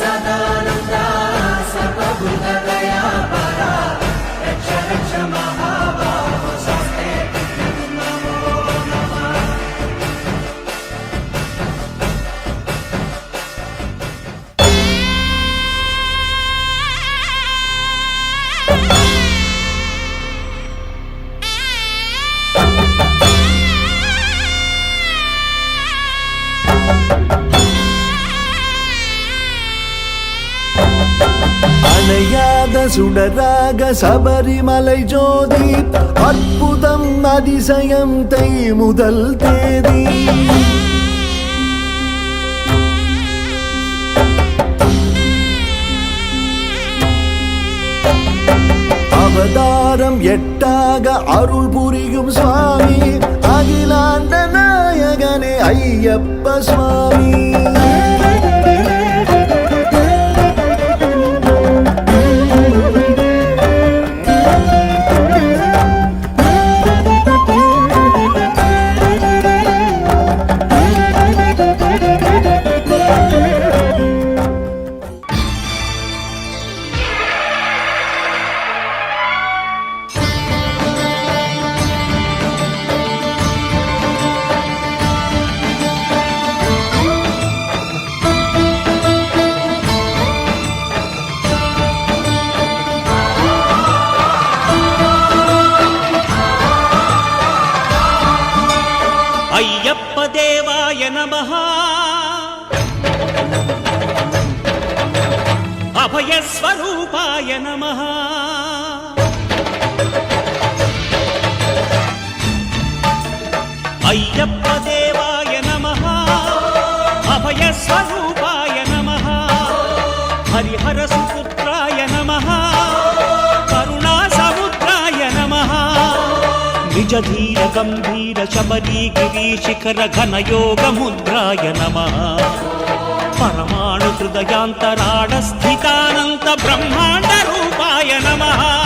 सदानन्दा सर्वभूतदा அணையாத சுடராக சபரிமலை ஜோதி. அற்புதம் அதிசயம் தை முதல் தேதி. அவதாரம் எட்டாக அருள் புரியும் சுவாமி. அகிலாண்ட நாயகனே ஐயப்ப சுவாமி. నమ. అభయస్వరూపాయ నమ. అయ్యప్ప దేవాయ నమ. అభయస్వరూపాయ నమ. హరిహర సుపుత్రాయ నిజ ధీర గంభీర శబరీ గిరీ శిఖర ఘన యోగ ముద్రాయ నమ. పరమాణు హృదయాంతరాడ స్థితానంత బ్రహ్మాండ రూపాయ నమః.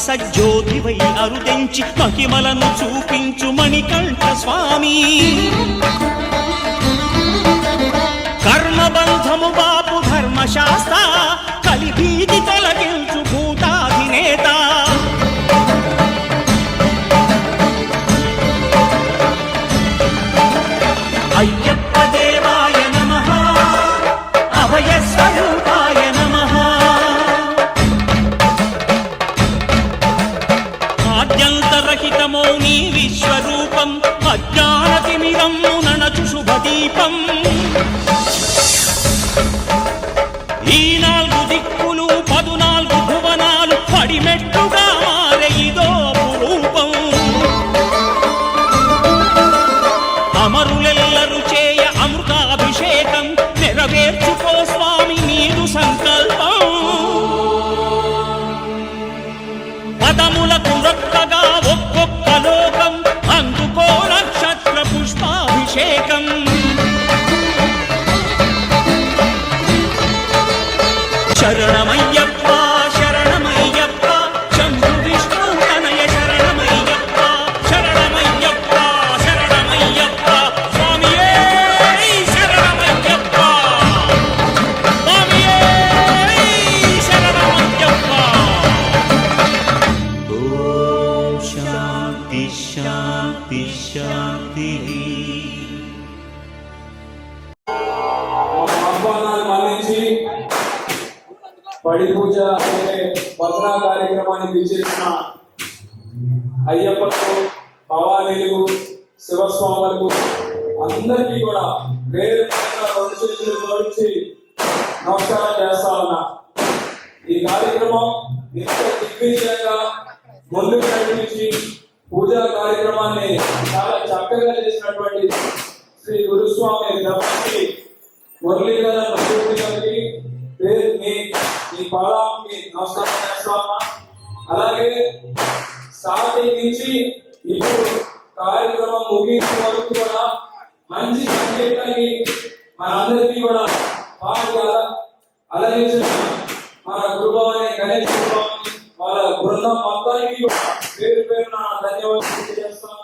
సంక్రాంతి సజ్జోతివై అరుదించి మహిమలను చూపించు మణికంఠ స్వామి. కర్మబంధము బాపు ధర్మశాస్త్ర కలిభీతి ఈ నాలుగు దిక్కులు పదునాలుగు భువనాలు పడిమెట్టుగా మారే ఇదో రూపం అమరులెల్లరు చేయ అమృతాభిషేకం నెరవేర్చుకో స్వామి నీదు సంకల్పం. పదములకు రొక్కగా ఒక్కొక్క లోకం అందుకో నక్షత్ర పుష్పాభిషేకం. శాంతి శాంతి. మన్నించి పడి పూజ అనే భద్రా కార్యక్రమానికి విచ్చేసిన అయ్యప్పకు భవానీలు శివస్వాములకు అందరికీ కూడా వేరు రెండు చేతులు జోడించి నమస్కారం చేస్తా ఉన్నా. ఈ కార్యక్రమం ఇంత దిగ్విజయంగా ముందుకు నడిపించి పూజా కార్యక్రమాన్ని చాలా చక్కగా చేసినటువంటి శ్రీ గురుస్వామి బ్రహ్మకి మురళీధరన్ అభివృద్ధి గారికి పేరు మీ పాదానికి నమస్కారం చేస్తామా అలాగే స్టార్టింగ్ నుంచి ఇప్పుడు గణేష్ మొత్తానికి కూడా పేరు పేరున ధన్యవాదాలు తెలియజేస్తాం